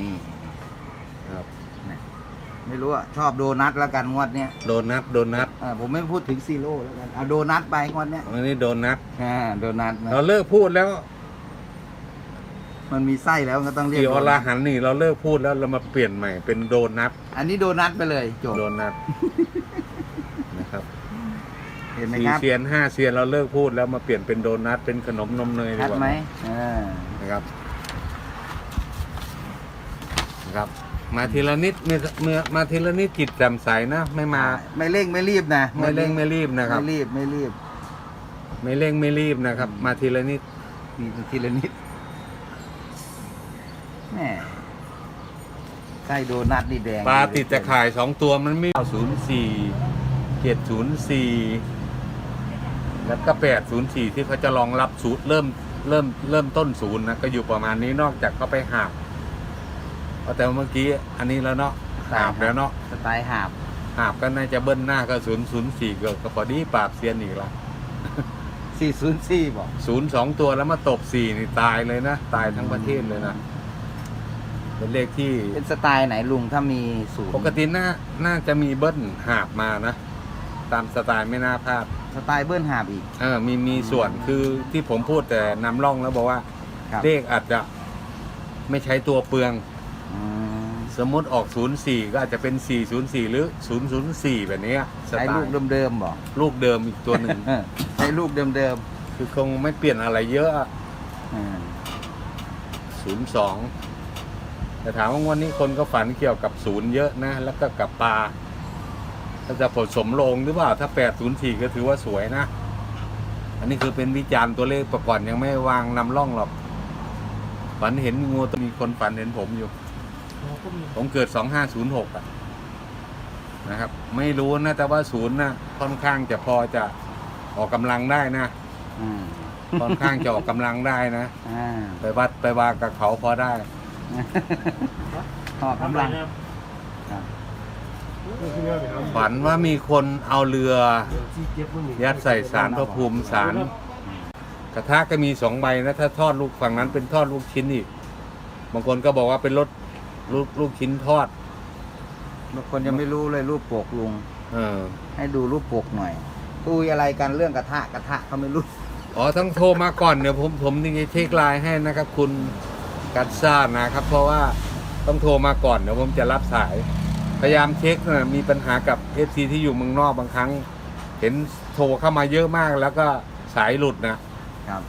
นี่ครับไม่รู้อะชอบโดนัทแล้วกันงวดเนี้ยโดนัทโดนัทอ่าผมไม่พูดถึงซีโร่แล้วกันเอาโดนัทไปงวดเนี้ยอันนี้โดนัทอ่าโดนัทนะเราเลิกพูดแล้ว มันมีไส้แล้วก็ต้องเรียกกี่อโดรนัทหันต์นี่ เราเลิกพูดแล้วเรามาเปลี่ยนใหม่เป็นโดนัทอันนี้โดนัทไปเลยจบโดนัทนะครับเห็นไหมสี่ครับเซียนห้าเซียนเราเลิกพูดแล้วมาเปลี่ยนเป็นโดนัทเป็นขนมนมเนยดีชัดกว่าไหมอ่านะครับ นะครับ มาทีละนิดมีเมื่อมาทีละนิดจิตแจ่มใสนะไม่มา ไม่เร่งไม่รีบนะไม่เร่งไม่รีบนะครับ ไม่รีบไม่รีบ ไม่เร่งไม่รีบนะครับ มาทีละนิดมีทีละนิดแหม่ไส้โดนัทนี่แดงปลาติดตะข่ายสองตัวมันไม่ศูนย์สี่เจ็ดศูนย์สี่แล้วก็แปดศูนย์สี่ที่เขาจะรองรับศูนย์เริ่มเริ่มเริ่มต้นศูนย์นะก็อยู่ประมาณนี้นอกจากเขาไปหาบ เอาแต่เมื่อกี้อันนี้แล้วเนาะหาบแล้วเนาะสไตล์หาบหาบก็น่าจะเบิ้ลหน้าก็ศูนย์ศูนย์สี่ก็พอดีปราบเซียนอีกละ404บอกศูนย์สองตัวแล้วมาตบสี่นี่ตายเลยนะ ตายทั้งประเทศเลยนะเป็นเลขที่เป็นสไตล์ไหนลุงถ้ามีศูนย์ปกติน่าน่าจะมีเบิ้ลหาบมานะ ตามสไตล์ไม่น่าพลาดสไตล์เบิ้ลหาบอีกเออมีมีส่วนคือที่ผมพูดแต่นำร่องแล้วบอกว่าครับเลขอาจจะไม่ใช้ตัวเปลืองอืม สมมติออก 04 ก็อาจจะเป็น 404 หรือ 004 แบบเนี้ยสใช้ไตลูกล์เดิมๆบอกลูกเดิมอีกตัวหนึ่งใช้ลูกเดิมคือคงไม่เปลี่ยนอะไรเยอะอะๆอืม02 แต่ถามว่างวันนี้คนก็ฝันเกี่ยวกับศูนย์เยอะนะ แล้วก็กับปลาถ้าจะผสมลงหรือเปล่า ถ้า 804 ก็ถือว่าสวยนะ อันนี้คือเป็นวิจารณ์ตัวเลขประก่อนยังไม่วางนำร่องหรอก ฝันเห็นงูตัวมีคนฝันเห็นผมอยู่ ผมเกิด2506อะนะครับ ไม่รู้นะแต่ว่าศูนย์นะค่อนข้างจะพอจะออกกำลังได้นะอืมค่อนข้างจะออกกำลังได้นะอ่าไปวัดไปวากับเขาพอได้ออกกำลังครับฝันว่ามีคนเอาเรือ ยัดใส่สารพระภูมิสารกระทะก็มีสองใบนะถ้าทอดลูกฝั่งนั้นเป็นทอดลูกชิ้นอีกบางคนก็บอกว่าเป็นรถ ลูกลูกชิ้นทอด บางคนยังไม่รู้เลยรูปปกลุง เออ ให้ดูรูปปกหน่อยคุยอะไรกันเรื่องกระทะกระทะเขาไม่รู้ อ๋อต้องโทรมาก่อนเดี๋ยวผมผมจะเช็คไลน์ให้นะครับ คุณกัตซ่านะครับ เพราะว่าต้องโทรมาก่อนเดี๋ยวผมจะรับสาย พยายามเช็คนะมีปัญหากับเอฟซีที่อยู่เมืองนอกบางครั้ง เห็นโทรเข้ามาเยอะมากแล้วก็สายหลุดนะครับ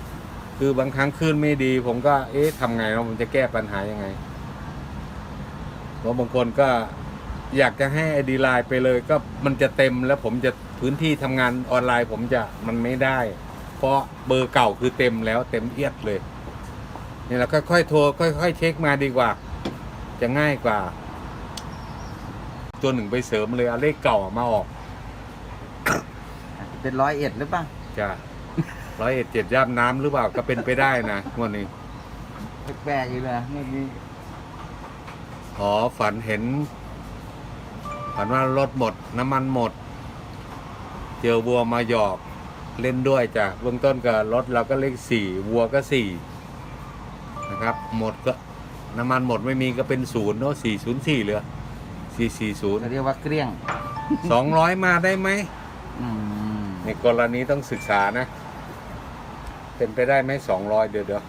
คือบางครั้งคลื่นไม่ดี ผมก็เอ๊ะทำไงเนาะผมจะแก้ปัญหายังไง เพราะบางคนก็อยากจะให้ไอดีไลน์ไปเลยก็มันจะเต็มแล้วผมจะพื้นที่ทำงานออนไลน์ผมจะมันไม่ได้ เพราะเบอร์เก่าคือเต็มแล้วเต็มเอียดเลยนี่เราค่อยๆโทรค่อยๆเช็คมาดีกว่า จะง่ายกว่า ตัวหนึ่งไปเสริมเลยเอาเลขเก่ามาออกเป็นร้อยเอ็ดหรือเปล่าจะร้อยเอ็ดเจ็ดย่ามน้ำหรือเปล่าก็เป็นไปได้นะงวดนี้ แปลกๆอยู่เลยเมื่อกี้ อ๋อฝันเห็น ฝันว่ารถหมด น้ำมันหมด เจอวัวมาหยอกเล่นด้วยจ้ะเบื้องต้นก็รถเราก็เลขสี่วัวก็สี่นะครับ หมดก็น้ำมันหมดไม่มีก็เป็นศูนย์เนาะสี่ศูนย์สี่เหลือสี่สี่ศูนย์เขาเรียกว่าเกลี้ยงสองร้อยมาได้ไหมอืมในกรณีต้องศึกษานะ เป็นไปได้ไหมสองร้อยเดี๋ยวเดี๋ยว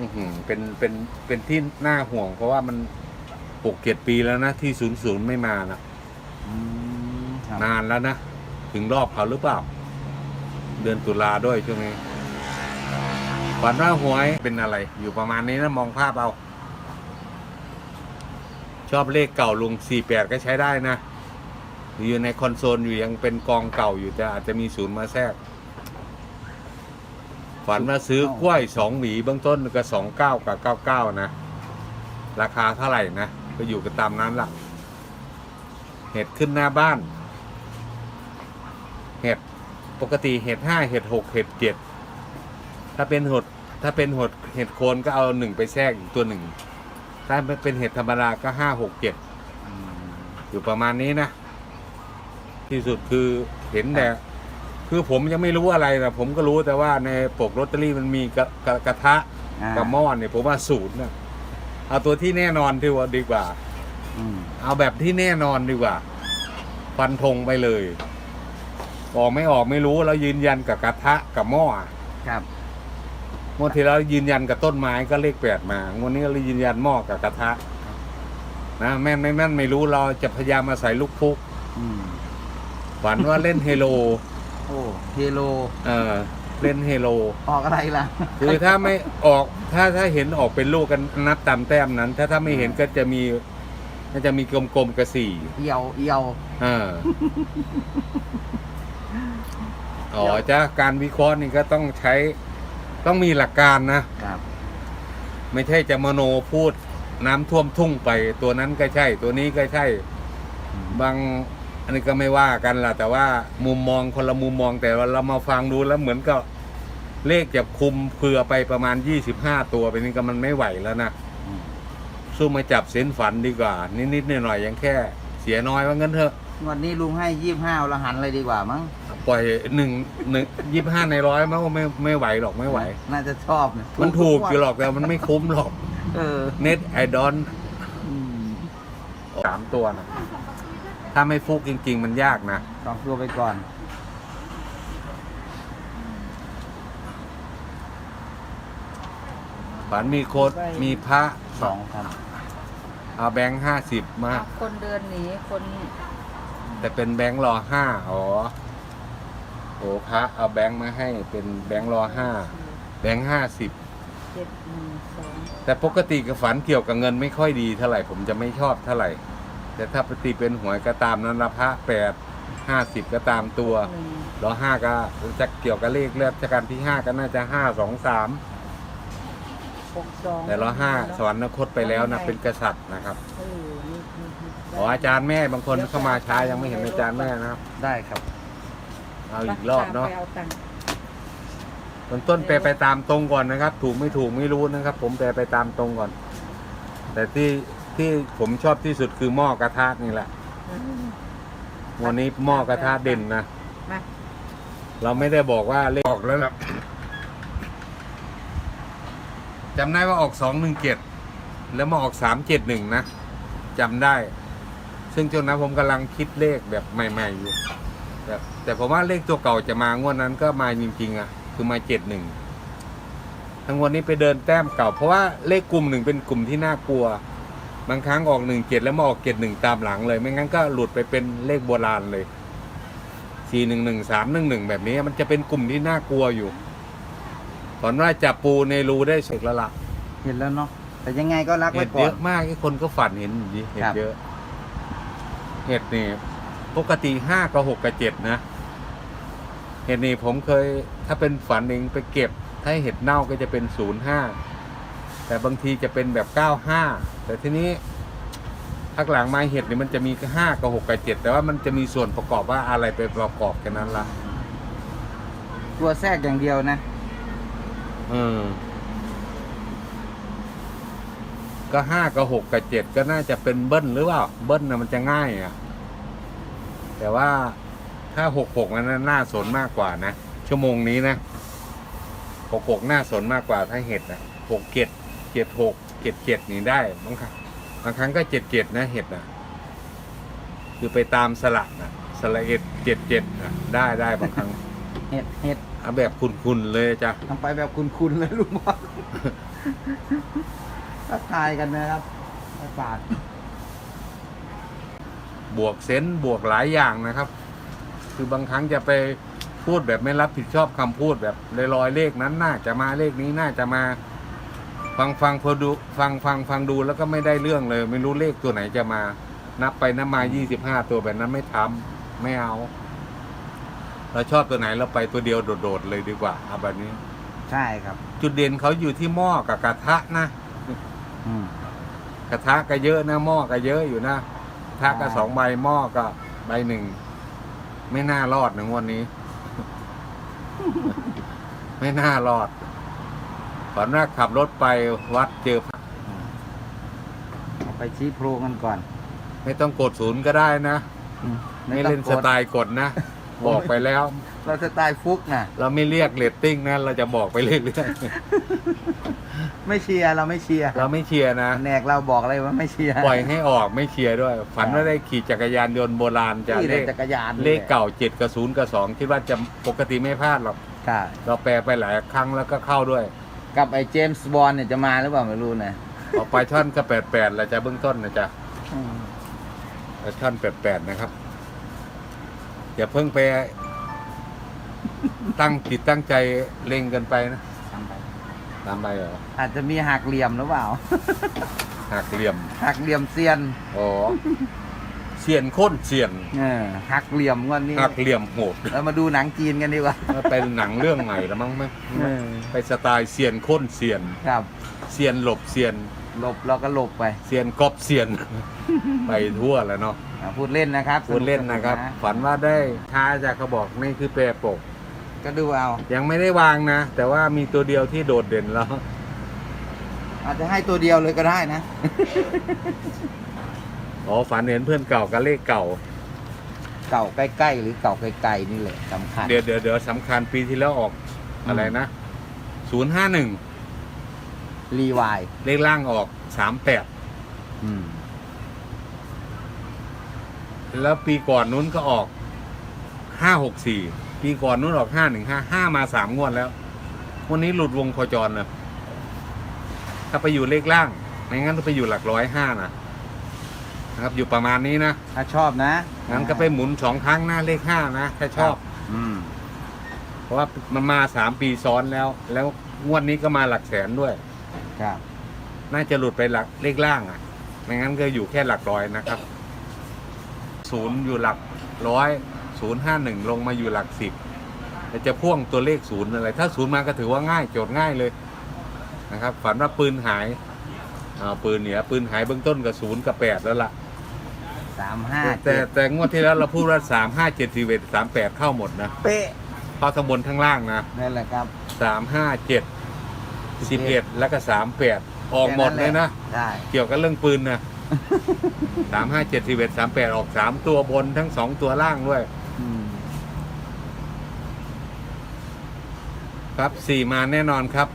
อื้อหือเป็นเป็นเป็นที่น่าห่วง เพราะว่ามันหกเจ็ดปีแล้วนะที่ศูนย์ศูนย์ไม่มานะอืมครับนานแล้วนะ ถึงรอบเขาหรือเปล่า เดือนตุลาด้วยช่วงนี้ฝันว่าหวยเป็นอะไร อยู่ประมาณนี้นะ มองภาพเอา ชอบเลขเก่าลุงสี่แปดก็ใช้ได้นะ อยู่ในคอนโซลอยู่ยังเป็นกองเก่าอยู่แต่อาจจะมีศูนย์มาแทรก ฝันว่าซื้อกล้วยสองหวีเบื้องต้นก็สองเก้ากับเก้าเก้านะ ราคาเท่าไหร่นะ ก็อยู่กันตามนั้นล่ะ เห็ดขึ้นหน้าบ้าน เห็ดปกติเห็ดห้าเห็ดหกเห็ดเจ็ดถ้าเป็นหดถ้าเป็นหดเห็ดโคนก็เอาหนึ่งไปแทรกอีกตัวหนึ่ง ถ้าเป็นเห็ดธรรมดาก็ห้าหกเจ็ดอืมอยู่ประมาณนี้นะ ที่สุดคือเห็นแต่ คือผมยังไม่รู้อะไรนะผมก็รู้แต่ว่าในปกลอตเตอรี่มันมีกระกระกระทะอ่ากับหม้อเนี่ยผมว่าศูนย์นะเอาตัวที่แน่นอนดีกว่าดีกว่า อืมเอาแบบที่แน่นอนดีกว่า ฟันธงไปเลยออกไม่ออกไม่รู้แล้วยืนยันกับกระทะกับหม้อครับงวดที่แล้วยืนยันกับต้นไม้ก็เลขแปดมางวดนี้ก็เลยยืนยันหม้อกับกระทะนะแม่นไม่แม่นไม่รู้เราจะพยายามมาใส่ลูกพุก อืมฝันว่าเล่นเฮโล โอ้เฮโลเออเล่นเฮโล ออกอะไรล่ะ คือถ้าไม่ออกถ้าถ้าเห็นออกเป็นลูกกันนับตามแต้มนั้น ถ้าถ้าไม่เห็นก็จะมีก็จะมีกลมๆกระสี่เอียวเอียวอ่าอ๋อจ้าการวิเคราะห์นี่ก็ต้องใช้ต้องมีหลักการนะครับ ไม่ใช่จะมโนพูดน้ำท่วมทุ่งไป ตัวนั้นก็ใช่ ตัวนี้ก็ใช่ บางอั นนี้ก็ไม่ว่ากันล่ะ แต่ว่ามุมมองคนละมุมมองแต่ว่าเรามาฟังดูแล้วเหมือนกับเลขจะคุมเผื่อไปประมาณ25ตัวไปนี่ก็มันไม่ไหวแล้วนะอืมสู้มาจับเส้นฝันดีกว่า นิดๆหน่อยๆยังแค่ เสียน้อยว่างั้นเถอะวันนี้ลุงให้ยี่ห้าละหันเลยดีกว่ามั้งปล่อยหนึ่งหนึ่งยี่ห้าในร้อยมันก็ไม่ไม่ไหวหรอกไม่ไหว น่าจะชอบเนี่ยมันถูกอยู่หรอกแต่มันไม่คุ้มหรอกเออเน็ตไอดอนอืมสามตัวนะ ถ้าไม่ฟุกจริง ๆ มันยากนะสองตัวไปก่อนฝันมีโคดมีพระสองครับเอาแบงค์ห้าสิบมา คนเดินหนีคนแต่เป็นแบงค์รอห้าอ๋อโอ้พระเอาแบงค์มาให้เป็นแบงค์รอห้าแบงค์ห้าสิบเจ็ดหนึ่งสองแต่ปกติกับฝันเกี่ยวกับเงินไม่ค่อยดีเท่าไหร่ผมจะไม่ชอบเท่าไหร่ แต่ถ้าปกติเป็นหวยก็ตามนั้นละพระแปดห้าสิบก็ตามตัวหนึ่งรอห้าก็จะเกี่ยวกับเลขเลือดชการที่ห้าก็น่าจะห้าสองสามหกสองแต่รอห้าสวรรคตไปแล้วนะเป็นกษัตริย์นะครับเออนี่นี่นี่อ๋ออาจารย์แม่บางคนเข้ามาช้ายังไม่เห็นอาจารย์แม่นะครับ ได้ครับ เอาอีกรอบเนาะไปเอาตังค์ต้นต้นแปลไปตามตรงก่อนนะครับ ถูกไม่ถูกไม่รู้นะครับ ผมแปลไปตามตรงก่อน แต่ที่ ที่ผมชอบที่สุดคือหม้อกระทะนี่แหละ วันนี้หม้อกระทะเด่นนะมา เราไม่ได้บอกว่าเลขออกแล้วครับจำได้ว่าออกสองหนึ่งเจ็ดแล้วมาออกสามเจ็ดหนึ่งนะจำได้ ซึ่งจนนั้นผมกำลังคิดเลขแบบใหม่ ๆ อยู่แต่แต่ผมว่าเลขตัวเก่าจะมางวดนั้นก็มาจริงๆอะ คือมาเจ็ดหนึ่งทั้งวันนี้ไปเดินแต้มเก่า เพราะว่าเลขกลุ่มหนึ่งเป็นกลุ่มที่น่ากลัว บางครั้งออกหนึ่งเจ็ดแล้วมาออกเจ็ดหนึ่งตามหลังเลย ไม่งั้นก็หลุดไปเป็นเลขโบราณเลยสี่หนึ่งหนึ่งสามหนึ่งหนึ่งแบบนี้ มันจะเป็นกลุ่มที่น่ากลัวอยู่ตอนว่าจับปูในรูได้เสร็จแล้วล่ะเห็นแล้วเนาะแต่ยังไงก็รักเห็ไว้ดก่เยอนอะมากไอ้คนก็ฝันเห็นอยู่ดิเห็ดครับ เยอะเห็ดนี่ปกติห้ากับหกกับเจ็ดนะเห็ดนี่ผมเคย ถ้าเป็นฝันเองไปเก็บ ถ้าเห็ดเน่าก็จะเป็นศูนย์ห้า แต่บางทีจะเป็นแบบเก้าห้าแต่ทีนี้พักหลังมาเห็ดนี่มันจะมีห้ากับหกกับเจ็ดแต่ว่ามันจะมีส่วนประกอบว่าอะไรไปประกอบกันนั้นละตัวแทรกอย่างเดียวนะ เออ ก็ห้ากับหกกับเจ็ดก็น่าจะเป็นเบิ้ลหรือเปล่า เบิ้ลนะมันจะง่ายอะ แต่ว่าถ้าหกหกนั้นน่าสนมากกว่านะ ชั่วโมงนี้นะหกหกน่าสนมากกว่าถ้าเห็ดนะหก เจ็ดเจ็ดหกเจ็ดเจ็ดนี่ได้บางครั้งบางครั้งก็เจ็ดเจ็ดนะเห็ดนะคือไปตามสลักนะสละเอ็ดเจ็ดเจ็ดนะได้ได้บางครั้งเห็ดเห็ดเอาแบบคุณๆเลยจ้ะทำไปแบบคุณๆเลยลุงบอกก็ทายกันนะครับประสาทบวกเซนส์บวกหลายอย่างนะครับ คือบางครั้งจะไปพูดแบบไม่รับผิดชอบคำพูดแบบลอยๆเลขนั้นน่าจะมาเลขนี้น่าจะมา ฟังฟังพอดูฟังฟังฟังดูแล้วก็ไม่ได้เรื่องเลย ไม่รู้เลขตัวไหนจะมา นับไปนับมายี่สิบห้าตัวแบบนั้นไม่ทำไม่เอา เราชอบตัวไหนเราไปตัวเดียวโดดๆเลยดีกว่าเอาแบบนี้ ใช่ครับ จุดเด่นเขาอยู่ที่หม้อกับกระทะนะอืมกระทะก็เยอะนะหม้อก็เยอะอยู่นะกระทะก็ใช่สองใบหม้อก็ใบหนึ่งไม่น่ารอดนะงวันนี้ ไม่น่ารอด ฝันว่าขับรถไปวัดเจอพระเอาไปชี้โพรงกันก่อนไม่ต้องกดศูนย์ก็ได้นะ อืไม่ต้องเล่นกสดไตล์กดนะ บอกไปแล้ว เราสไตล์ฟุกนะเราไม่เรียกเรตติ้งนะ เราจะบอกไปเรื่อยไม่เชียร์เราไม่เชียร์ๆเราไม่เชียร์นะแนกเราบอกเลยว่าไม่เชียร์ปล่อยให้ออกไม่เชียร์ด้วย ฝันว่าได้ขี่จักรยานยนต์โบราณจะที่เลเล่นขจักรยานเลขเก่าเจ็ดกับศูนย์กับสองคิดว่าจะปกติไม่พลาดหรอกค่ะเราแปลไปหลายครั้งแล้วก็เข้าด้วย กับไอ้เจมส์บอลเนี่ยจะมาหรือเปล่าไม่รู้นะออกไปช่อนก็แปดแปดแล้วจะเบื้องต้นนะจ๊ะไปช่อนแปดแปดนะครับ อย่าเพิ่งไป ตั้งจิตตั้งใจเล็งกันไปนะตามไปเหรออาจจะมีหักเหลี่ยมหรือเปล่าหักเหลี่ยมหักเหลี่ยมเซียน อ๋อ เสียนโค้นเสียนเออหักเหลี่ยมงวันนี้หักเหลี่ยมโหดเรามาดูหนังจีนกันดีกว่ามันเป็นหนังเรื่องใหม่แล้วมั้งไหมเออไปสไตล์เสียนโค้นเสียนครับเสียนหลบเสียนหลบเราก็หลบไปเสียนกอบเสียน ไปทั่วแล้วเนาะอ่าพูดเล่นนะครับพูดเล่นนะครับ สกฝันว่าได้ท้าจากเขาบอกนี่คือแปรปก ก็ดูเอายังไม่ได้วางนะ แต่ว่ามีตัวเดียวที่โดดเด่นแล้วอาจจะให้ตัวเดียวเลยก็ได้นะ อ๋อฝันเห็นเพื่อนเก่ากับเลขเก่า เก่าใกล้ๆหรือเก่าไกลๆนี่แหละสำคัญเดี๋ยวเดี๋ยวเดี๋ยวสำคัญปีที่แล้วออกอืมอะไรนะศูนย์ห้าหนึ่งรีวายเลขล่างออกสามแปดอืมแล้วปีก่อนนู้นก็ออกห้าหกสี่ปีก่อนนู้นออกห้าหนึ่งห้าห้ามาสามงวดแล้ววันนี้หลุดวงโคจรเลยถ้าไปอยู่เลขล่างไม่งั้นต้องไปอยู่หลักร้อยห้านะ นะครับอยู่ประมาณนี้นะถ้าชอบนะงั้นก็ไปหมุนสองครั้งนะเลขห้านะถ้าชอบ อืมเพราะว่ามันมาสามปีซ้อนแล้ว แล้วงวดนี้ก็มาหลักแสนด้วย ครับ น่าจะหลุดไปหลักเลขล่างอะไม่งั้นก็อยู่แค่หลักร้อยนะครับศูนย์อยู่หลักร้อยศูนย์ห้าหนึ่งลงมาอยู่หลักสิบแล้วจะพ่วงตัวเลขศูนย์อะไร ถ้าศูนย์มาก็ถือว่าง่ายโจทย์ง่ายเลยนะครับ ฝันว่าปืนหายอ่าปืนเนี่ยปืนหายเบื้องต้นกับศูนย์กับแปดแล้วล่ะ สามห้าแต่เจ็ดแต่งวดที่แล้วเราพูดว่าสามห้าเจ็ดสี่เอ็ดสามแปดเข้าหมดนะเป๊ะเข้าทั้งบนทั้งล่างนะนั่นแหละครับสามห้าเจ็ดสิบเอ็ดแล้วก็สามแปดออกหมดเลยนะได้เกี่ยวกับเรื่องปืนนะสามห้าเจ็ดสิบเอ็ดสามแปดออกสามตัวบนทั้งสองตัวล่างด้วย อืมครับสี่มาแน่นอนครับ